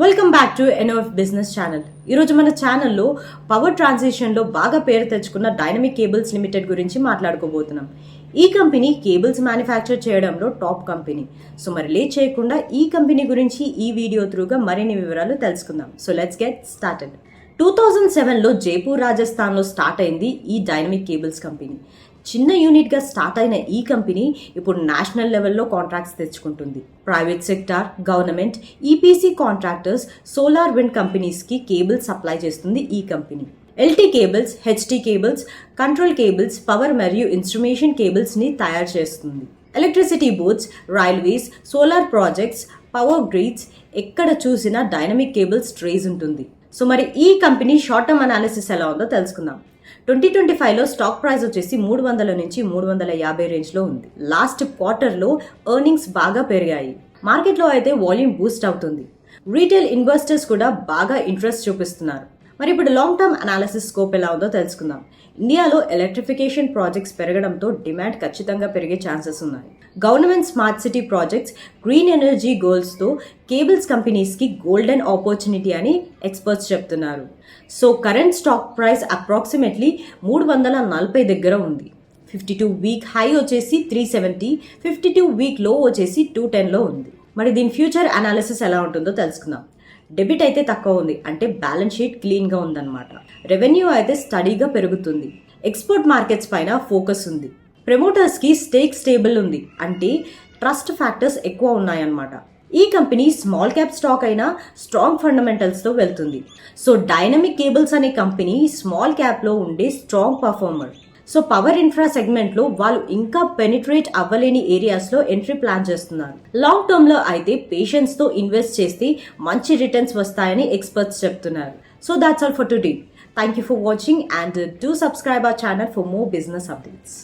Welcome back to NOF business channel ఈరోజు మన ఛానల్లో పవర్ ట్రాన్సిషన్లో బాగా పేరు తెచ్చుకున్న డైనమిక్ కేబుల్స్ లిమిటెడ్ గురించి మాట్లాడుకోబోతున్నాం. ఈ కంపెనీ కేబుల్స్ మ్యానుఫ్యాక్చర్ చేయడంలో టాప్ కంపెనీ సో మరి లేట్ చేయకుండా ఈ కంపెనీ గురించి ఈ వీడియో త్రూగా మరిన్ని వివరాలు తెలుసుకుందాం. So let's get started two thousand సెవెన్లో జైపూర్ రాజస్థాన్లో స్టార్ట్ అయింది ఈ డైనమిక్ కేబుల్స్ కంపెనీ చిన్న యూనిట్గా స్టార్ట్ అయిన ఈ కంపెనీ ఇప్పుడు నేషనల్ లెవెల్లో contracts తెచ్చుకుంటుంది. Private sector government EPC contractors solar wind కంపెనీస్కి కేబుల్స్ సప్లై చేస్తుంది ఈ company. LT cables HT cables control cables power మరియు ఇన్స్ట్రుమేషన్ కేబుల్స్ని తయారు చేస్తుంది. Electricity boards railways solar projects power grids ఎక్కడ చూసినా డైనమిక్ కేబుల్స్ ట్రేస్ ఉంటుంది. సో మరి ఈ కంపెనీ షార్ట్ టర్మ్ అనాలిసిస్ ఎలా ఉందో తెలుసుకుందాం. ట్వంటీ ట్వంటీ ఫైవ్లో స్టాక్ ప్రైస్ వచ్చేసి మూడు వందల నుంచి మూడు వందల యాభై రేంజ్లో ఉంది. లాస్ట్ క్వార్టర్లో ఎర్నింగ్స్ బాగా పెరిగాయి. మార్కెట్లో అయితే వాల్యూమ్ బూస్ట్ అవుతుంది. రీటైల్ ఇన్వెస్టర్స్ కూడా బాగా ఇంట్రెస్ట్ చూపిస్తున్నారు. మరి ఇప్పుడు లాంగ్ టర్మ్ అనాలిసిస్ స్కోప్ ఎలా ఉందో తెలుసుకుందాం. ఇండియాలో ఎలక్ట్రిఫికేషన్ ప్రాజెక్ట్స్ పెరగడంతో డిమాండ్ ఖచ్చితంగా పెరిగే ఛాన్సెస్ ఉన్నాయి. Government smart city projects green energy గోల్స్తో cables కంపెనీస్కి గోల్డెన్ ఆపర్చునిటీ అని ఎక్స్పర్ట్స్ చెప్తున్నారు. So current stock price approximately మూడు వందల నలభై దగ్గర ఉంది. ఫిఫ్టీ టూ వీక్ హై వచ్చేసి త్రీ సెవెంటీ ఫిఫ్టీ టూ వీక్లో వచ్చేసి టూ టెన్లో ఉంది. మరి దీని ఫ్యూచర్ అనాలిసిస్ ఎలా ఉంటుందో తెలుసుకుందాం. డెబిట్ అయితే తక్కువ ఉంది. అంటే బ్యాలెన్స్ షీట్ క్లీన్గా ఉందన్నమాట. రెవెన్యూ అయితే స్టడీగా పెరుగుతుంది. ఎక్స్పోర్ట్ మార్కెట్స్ పైన ఫోకస్ ఉంది. ప్రమోటర్స్కి స్టేక్ స్టేబుల్ ఉంది. అంటే ట్రస్ట్ ఫ్యాక్టర్స్ ఎక్కువ ఉన్నాయన్నమాట. ఈ కంపెనీ స్మాల్ క్యాప్ స్టాక్ అయినా స్ట్రాంగ్ ఫండమెంటల్స్తో వెళ్తుంది. సో డైనమిక్ కేబుల్స్ అనే కంపెనీ స్మాల్ క్యాప్లో ఉండే strong performer. So power infra సెగ్మెంట్లో వాళ్ళు ఇంకా పెనిట్రేట్ అవ్వలేని ఏరియాస్లో ఎంట్రీ ప్లాన్ చేస్తున్నారు. లాంగ్ టర్మ్లో అయితే పేషెంట్స్తో ఇన్వెస్ట్ చేస్తే మంచి రిటర్న్స్ వస్తాయని ఎక్స్పర్ట్స్ చెప్తున్నారు. So that's all for today thank you for watching and do subscribe our channel for more business updates